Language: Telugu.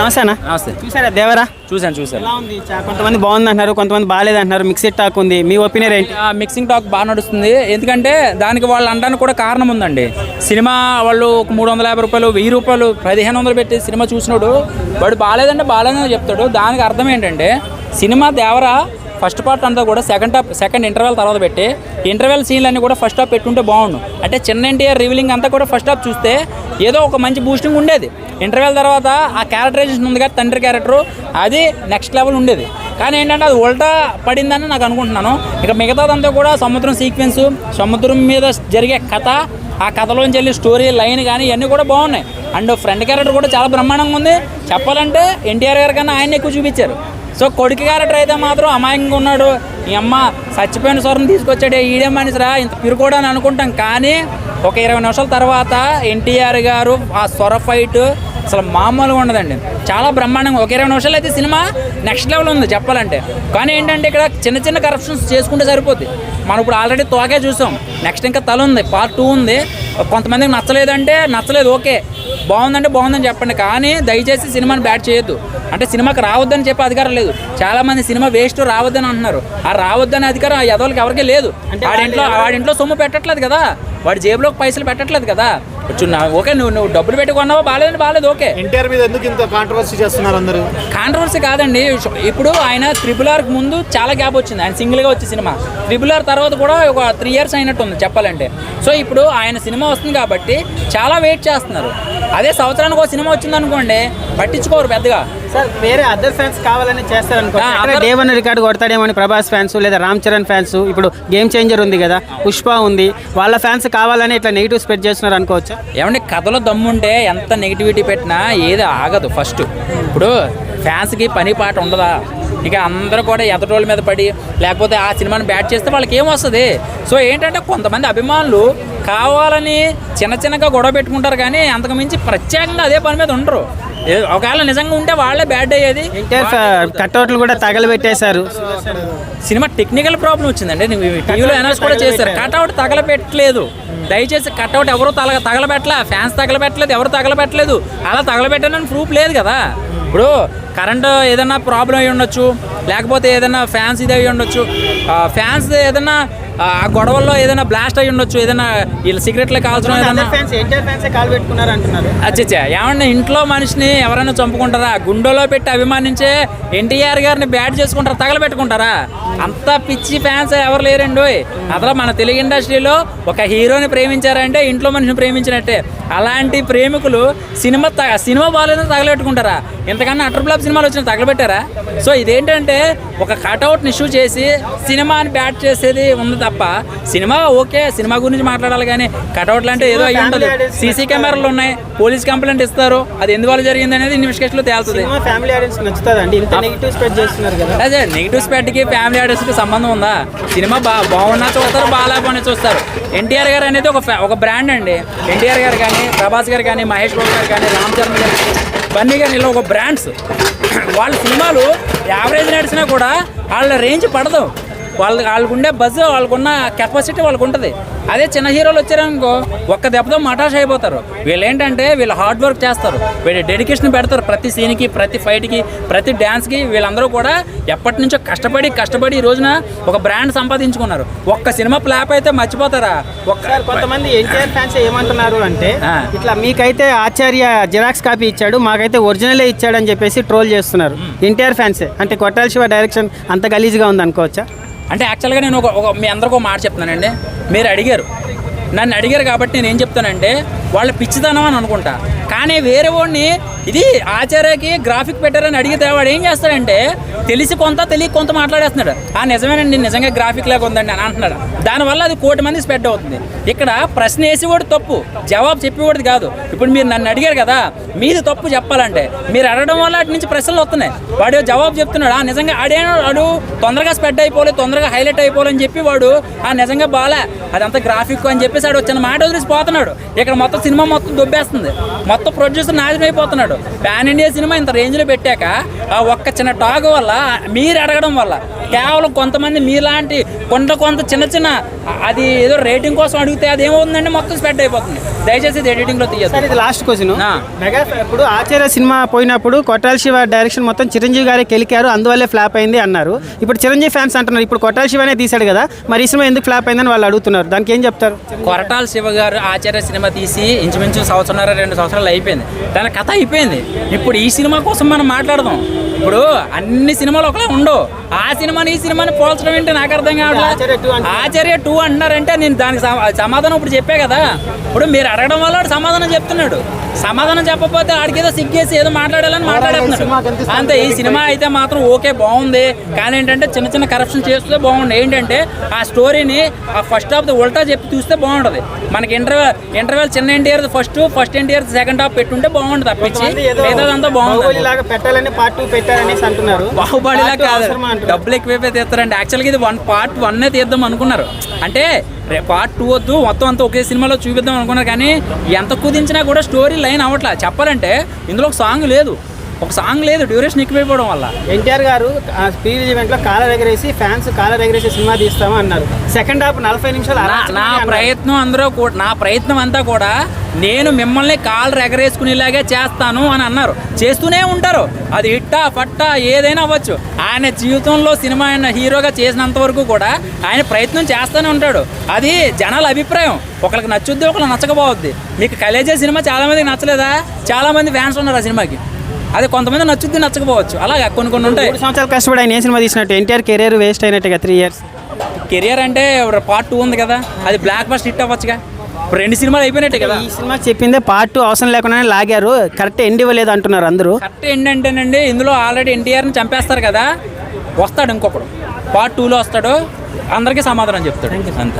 నమస్తేనా? నమస్తే. చూసారా దేవరా? చూశాను చూశాను. ఎలా ఉంది? చా- కొంతమంది బాగుంది అంటున్నారు కొంతమంది బాగాలేదు అంటున్నారు మిక్సెడ్ టాక్ ఉంది. మీ ఒపీనియన్ ఏంటి? ఆ మిక్సింగ్ టాక్ బాగా నడుస్తుంది. ఎందుకంటే దానికి వాళ్ళు అనడానికి కూడా కారణం ఉందండి. సినిమా వాళ్ళు ఒక మూడు వందల యాభై రూపాయలు వెయ్యి రూపాయలు పదిహేను వందలు పెట్టి సినిమా చూసినోడు వాడు బాగాలేదంటే బాగాలేదని చెప్తాడు. దానికి అర్థం ఏంటంటే సినిమా దేవరా ఫస్ట్ పార్ట్ అంతా కూడా సెకండ్ హాఫ్ సెకండ్ ఇంటర్వెల్ తర్వాత పెట్టి ఇంటర్వెల్ సీన్లన్నీ కూడా ఫస్ట్ హాఫ్ పెట్టుంటే బాగుండు. అంటే చిన్న ఎన్టీఆర్ రివీలింగ్ అంతా కూడా ఫస్ట్ హాఫ్ చూస్తే ఏదో ఒక మంచి బూస్టింగ్ ఉండేది. ఇంటర్వెల్ తర్వాత ఆ క్యారెక్టరైజేషన్ ఉంది కదా తండ్రి క్యారెక్టర్ అది నెక్స్ట్ లెవెల్ ఉండేది. కానీ ఏంటంటే అది ఉల్టా పడిందని నాకు అనుకుంటున్నాను. ఇక మిగతాదంతా కూడా సముద్రం సీక్వెన్స్ సముద్రం మీద జరిగే కథ ఆ కథలోంచి వెళ్ళి స్టోరీ లైన్ కానీ ఇవన్నీ కూడా బాగున్నాయి. అండ్ ఫ్రెండ్ క్యారెక్టర్ కూడా చాలా బ్రహ్మాండంగా ఉంది. చెప్పాలంటే ఎన్టీఆర్ గారి కన్నా ఆయన ఎక్కువ చూపించారు. సో కొడుకు క్యారెక్టర్ అయితే మాత్రం అమాయకంగా ఉన్నాడు. ఈ అమ్మ చచ్చిపోయిన స్వరం తీసుకొచ్చాడు ఈడే మనిషిరా ఇంత పిరుకోడు అని అనుకుంటాం. కానీ ఒక ఇరవై నిమిషాల తర్వాత ఎన్టీఆర్ గారు ఆ స్వర ఫైట్ అసలు మామూలుగా ఉండదండి. చాలా బ్రహ్మాండంగా ఒక ఇరవై నిమిషాలు అయితే సినిమా నెక్స్ట్ లెవెల్ ఉంది చెప్పాలంటే. కానీ ఏంటంటే ఇక్కడ చిన్న చిన్న కరప్షన్స్ చేసుకుంటే సరిపోద్ది. మనం ఇప్పుడు ఆల్రెడీ తోకే చూసాం. నెక్స్ట్ ఇంకా తల ఉంది పార్ట్ టూ ఉంది. కొంతమందికి నచ్చలేదంటే నచ్చలేదు ఓకే. బాగుందంటే బాగుందని చెప్పండి. కానీ దయచేసి సినిమాని బ్యాట్ చేయొద్దు. అంటే సినిమాకి రావద్దని చెప్పే అధికారం లేదు. చాలా మంది సినిమా వేస్ట్ రావద్దని అంటున్నారు. ఆ రావద్దని అధికారం ఆ యదవులకి ఎవరికీ లేదు. వాడింట్లో వాడింట్లో సొమ్ము పెట్టట్లేదు కదా. వాడి జేబులోకి పైసలు పెట్టట్లేదు కదా. ఓకే నువ్వు నువ్వు డబ్బులు పెట్టి కొన్నావా? బాగాలేదని బాగాలేదు ఓకే. ఎన్టీఆర్ మీద ఎందుకు ఇంత కాంట్రవర్సీ చేస్తున్నారు అందరూ? కాంట్రవర్సీ కాదండి. ఇప్పుడు ఆయన త్రిబుల్ ఆర్ ముందు చాలా గ్యాప్ వచ్చింది. ఆయన సింగిల్గా వచ్చే సినిమా. త్రిబుల్ ఆర్ తర్వాత కూడా ఒక త్రీ ఇయర్స్ అయినట్టు ఉంది చెప్పాలంటే. సో ఇప్పుడు ఆయన సినిమా వస్తుంది కాబట్టి చాలా వెయిట్ చేస్తున్నారు. అదే సంవత్సరానికి ఒక సినిమా వచ్చింది అనుకోండి పట్టించుకోరు పెద్దగా. సార్ వేరే అదర్ ఫ్యాన్స్ కావాలని చేస్తారనుకో డే వన్ రికార్డు కొడతాడేమో అని ప్రభాస్ ఫ్యాన్స్ లేదా రామ్ చరణ్ ఫ్యాన్స్ ఇప్పుడు గేమ్ చేంజర్ ఉంది కదా పుష్ప ఉంది వాళ్ళ ఫ్యాన్స్ కావాలని ఇట్లా నెగిటివ్ స్ప్రెడ్ చేస్తున్నారు అనుకోవచ్చా? ఏమంటే కథలో దమ్ముంటే ఎంత నెగిటివిటీ పెట్టినా ఏది ఆగదు ఫస్ట్ ఇప్పుడు ఫ్యాన్స్కి పని పాట ఉండదా? ఇక అందరూ కూడా ఎదటోళ్ళ మీద పడి లేకపోతే ఆ సినిమాని బ్యాట్ చేస్తే వాళ్ళకి ఏమొస్తుంది సో ఏంటంటే కొంతమంది అభిమానులు కావాలని చిన్న చిన్నగా గొడవ పెట్టుకుంటారు కానీ అంతకు మించి ప్రత్యేకంగా అదే పని మీద ఉండరు. ఒకవేళ నిజంగా ఉంటే వాళ్ళే బ్యాడ్ అయ్యేది. కట్అవుట్లు కూడా తగలబెట్టేశారు. సినిమా టెక్నికల్ ప్రాబ్లం వచ్చిందండి. టీవీలో అనౌన్స్ కూడా చేశారు. కట్అవుట్ తగలపెట్టలేదు దయచేసి కట్అవుట్ ఎవరు తగల తగలబెట్టలే. ఫ్యాన్స్ తగలబెట్టలేదు. ఎవరు తగలబెట్టలేదు. అలా తగలబెట్టానని ప్రూఫ్ లేదు కదా. ఇప్పుడు కరెంట్ ఏదైనా ప్రాబ్లం అయి ఉండొచ్చు లేకపోతే ఏదైనా ఫ్యాన్స్ ఇది అయి ఉండొచ్చు ఫ్యాన్స్ ఏదైనా ఆ గొడవల్లో ఏదైనా బ్లాస్ట్ అయి ఉండొచ్చు ఏదైనా వీళ్ళు సిగరెట్లు కాల్చడం ఏదైనా ఏమన్నా ఇంట్లో మనిషిని ఎవరైనా చంపుకుంటారా? గుండెలో పెట్టి అభిమానించే ఎన్టీఆర్ గారిని బ్యాట్ చేసుకుంటారా? తగలబెట్టుకుంటారా? అంత పిచ్చి ఫ్యాన్స్ ఎవరు లేరండి. అసలు మన తెలుగు ఇండస్ట్రీలో ఒక హీరోని ప్రేమించారంటే ఇంట్లో మనిషిని ప్రేమించినట్టే. అలాంటి ప్రేమికులు సినిమా త- సినిమా బాగాలేదని తగలబెట్టుకుంటారా? ఇంతకన్నా అటర్ బ్లాక్ సినిమాలు వచ్చిన తగలబెట్టారా? సో ఇదేంటంటే ఒక కటౌట్ని ఇష్యూ చేసి సినిమాని బ్యాట్ చేసేది ఉంది తప్ప సినిమా ఓకే సినిమా గురించి మాట్లాడాలి కానీ కటౌట్లు అంటే ఏదో అయ్యి ఉంటుంది. సీసీ కెమెరాలు ఉన్నాయి పోలీస్ కంప్లైంట్ ఇస్తారు అది ఎందువల్ల జరిగింది అనేది ఇన్వెస్టిగేషన్లో తేలుతుంది. అదే నెగిటివ్ స్పెడ్కి ఫ్యామిలీ ఆర్డర్స్కి సంబంధం ఉందా? సినిమా బా బాగున్నా చూస్తారు బాగాలేకపోయినా చూస్తారు. ఎన్టీఆర్ గారు అనేది ఒక ఒక బ్రాండ్ అండి. ఎన్టీఆర్ గారు కానీ ప్రభాస్ గారు కానీ మహేష్ బాబు గారు కానీ రామ్ చరణ్ గారు కానీ బన్నీ గారు ఇలా ఒక బ్రాండ్స్ వాళ్ళ సినిమాలు యావరేజ్ నడిచినా కూడా వాళ్ళ రేంజ్ పడదు. వాళ్ళ వాళ్ళకు ఉండే బజ్ వాళ్ళకున్న కెపాసిటీ వాళ్ళకు ఉంటుంది అదే చిన్న హీరోలు వచ్చారనుకో ఒక్క దెబ్బతో మటాష్ అయిపోతారు. వీళ్ళు ఏంటంటే వీళ్ళు హార్డ్ వర్క్ చేస్తారు. వీళ్ళు డెడికేషన్ పెడతారు ప్రతి సీన్కి ప్రతి ఫైట్కి ప్రతి డ్యాన్స్కి వీళ్ళందరూ కూడా ఎప్పటి నుంచో కష్టపడి కష్టపడి ఈ రోజున ఒక బ్రాండ్ సంపాదించుకున్నారు. ఒక్క సినిమా ఫ్లాప్ అయితే మర్చిపోతారా? ఒక్క కొంతమంది ఎన్టీఆర్ ఫ్యాన్స్ ఏమంటున్నారు అంటే. ఇట్లా మీకైతే ఆచార్య జిరాక్స్ కాపీ ఇచ్చాడు మాకైతే ఒరిజినలే ఇచ్చాడని చెప్పేసి ట్రోల్ చేస్తున్నారు. ఎన్టీఆర్ ఫ్యాన్సే అంటే కొట్టాల శివ డైరెక్షన్ అంత గలీజ్గా ఉంది అనుకోవచ్చా అంటే యాక్చువల్గా నేను ఒక మీ అందరికీ ఒక మాట చెప్తున్నానండి. మీరు అడిగారు. నన్ను అడిగారు కాబట్టి నేను ఏం చెప్తానంటే వాళ్ళ పిచ్చితనం అని అనుకుంటా. కానీ వేరే వాడిని ఇది ఆచార్యకి గ్రాఫిక్ పెట్టారని అడిగితే వాడు ఏం చేస్తాడంటే తెలిసి కొంత తెలియక కొంత మాట్లాడేస్తున్నాడు. ఆ నిజమేనండి నిజంగా గ్రాఫిక్ లాగా ఉందండి అని అంటున్నాడు. దానివల్ల అది కోటి మంది స్ప్రెడ్ అవుతుంది. ఇక్కడ ప్రశ్న వేసేవాడు తప్పు జవాబు చెప్పేవాడిది కాదు. ఇప్పుడు మీరు నన్ను అడిగారు కదా మీది తప్పు చెప్పాలంటే మీరు అడగడం వల్ల అటు నుంచి ప్రశ్నలు వస్తున్నాయి. వాడు జవాబు చెప్తున్నాడు ఆ నిజంగా ఆడేనో వాడు తొందరగా స్ప్రెడ్ అయిపోలేదు తొందరగా హైలైట్ అయిపోవాలని చెప్పి వాడు ఆ నిజంగా బాలే అదంతా గ్రాఫిక్ అని చెప్పేసి వాడు వచ్చిన మాట వదిలిసిపోతున్నాడు ఇక్కడ మొత్తం సినిమా మొత్తం దొబ్బేస్తుంది. మొత్తం ప్రొడ్యూసర్ నాశనం అయిపోతున్నాడు. పాన్ ఇండియా సినిమా ఇంత రేంజ్లో పెట్టాక ఆ ఒక్క చిన్న టాక్ వల్ల మీరు అడగడం వల్ల కేవలం కొంతమంది మీలాంటి కొంత కొంత చిన్న చిన్న అది ఏదో రేటింగ్ కోసం అడిగితే అది ఏమవుతుందంటే మొత్తం స్ప్రెడ్ అయిపోతుంది. దయచేసి ఇది ఎడిటింగ్లో తీయదు సార్ ఇది లాస్ట్ క్వశ్చన్. మెగా ఇప్పుడు ఆచార్య సినిమా పోయినప్పుడు కొట్టాల శివ డైరెక్షన్ మొత్తం చిరంజీవి గారే కెలికారు అందువల్లే ఫ్లాప్ అయింది అన్నారు. ఇప్పుడు చిరంజీవి ఫ్యాన్స్ అంటున్నారు ఇప్పుడు కొట్టాల శివనే తీశాడు కదా మరి ఈ సినిమా ఎందుకు ఫ్లాప్ అయిందని వాళ్ళు అడుగుతున్నారు. దానికి ఏం చెప్తారు? కొరటాల శివ గారు ఆచార్య సినిమా తీసి ఇంచుమించు సంవత్సరంన్నర రెండు సంవత్సరాలు అయిపోయింది. దాని కథ అయిపోయింది. ఇప్పుడు ఈ సినిమా కోసం మనం మాట్లాడదాం. ఇప్పుడు అన్ని సినిమాలు ఒకలే ఉండవు. ఆ సినిమాని ఈ సినిమాని పోల్చడం ఏంటి నాకు అర్థం కావట్లేదు. ఆచార్య టూ అంటున్నారంటే నేను దానికి సమ- సమాధానం ఇప్పుడు చెప్పే కదా. ఇప్పుడు మీరు అడగడం వల్ల సమాధానం చెప్తున్నాడు. సమాధానం చెప్పకపోతే ఆడికి ఏదో సిగ్గేసి ఏదో మాట్లాడాలని కనిపిస్తుంది. అంతే ఈ సినిమా అయితే మాత్రం ఓకే బాగుంది. కానీ ఏంటంటే చిన్న చిన్న కరప్షన్ చేస్తే బాగుంది ఏంటంటే ఆ స్టోరీని ఆ ఫస్ట్ హాఫ్ ది ఉల్టా చెప్పి చూస్తే బాగుంటది. మనకి ఇంటర్వెల్ ఇంటర్వెల్ చిన్న NTR first first NTR second half పెట్టుంటే బాగుంటుంది తప్పించి. మిగతాదంతా బాగుంది. పెట్టాలని పార్ట్ టూ పెట్టారనేసి అంటున్నారు. బాహుబలిలా కాదు. డబ్బులు ఎక్కువైపోయి తీస్తారండి. యాక్చువల్గా ఇది వన్ పార్ట్ వన్నే తీద్దాం అనుకున్నారు. అంటే పార్ట్ టూ వద్దు మొత్తం అంతా ఒకే సినిమాలో చూపిద్దాం అనుకున్నారు కానీ ఎంత కుదించినా కూడా స్టోరీ లైన్ అవ్వట్లా. చెప్పాలంటే ఇందులో ఒక సాంగ్ లేదు. ఒక సాంగ్ లేదు డ్యూరేషన్ ఎక్కువైపోవడం వల్ల. ఎన్టీఆర్ గారు స్పీడ్ ఈవెంట్లో కాలర్ ఎగరేసి ఫ్యాన్స్ కాలర్ ఎగరేసి సినిమా తీస్తాము అన్నారు. సెకండ్ హాఫ్ నలభై నిమిషాలు నా. ప్రయత్నం అందరూ కూడా నా ప్రయత్నం అంతా కూడా నేను మిమ్మల్ని కాళ్ళు ఎగరేసుకునేలాగే చేస్తాను అని అన్నారు. చేస్తూనే ఉంటారు. అది ఇట్టా పట్టా ఏదైనా అవ్వచ్చు. ఆయన జీవితంలో సినిమా ఆయన హీరోగా చేసినంత వరకు కూడా ఆయన ప్రయత్నం చేస్తూనే ఉంటాడు. అది జనాల అభిప్రాయం. ఒకరికి నచ్చుద్ది ఒకరికి నచ్చకపోవద్ది. మీకు కలేజే సినిమా చాలా మందికి నచ్చలేదా? చాలా మంది ఫ్యాన్స్ ఉన్నారు ఆ సినిమాకి? అది కొంతమంది నచ్చుద్ది నచ్చకపోవచ్చు. అలాగా కొన్ని కొన్ని ఉంటాయి. మూడు సంవత్సరాలు కష్టపడి ఆయన ఏ సినిమా తీసినట్టు ఎన్టీఆర్ కెరీర్ వేస్ట్ అయినట్టుగా త్రీ ఇయర్స్ కెరియర్ అంటే పార్ట్ టూ ఉంది కదా అది బ్లాక్ బస్ట్ హిట్ అవ్వచ్చుగా. ఇప్పుడు రెండు సినిమాలు అయిపోయినట్టే కదా. ఈ సినిమా చెప్పిందే పార్ట్ టూ అవసరం లేకుండానే లాగారు కరెక్ట్ ఎండ్ ఇవ్వలేదు అంటున్నారు అందరూ. కరెక్ట్ ఏంటంటేనండి ఇందులో ఆల్రెడీ ఎన్టీఆర్ని చంపేస్తారు కదా. వస్తాడు ఇంకొకడు. పార్ట్ టూలో వస్తాడు. అందరికీ సమాధానం చెప్తాడు. అంతే.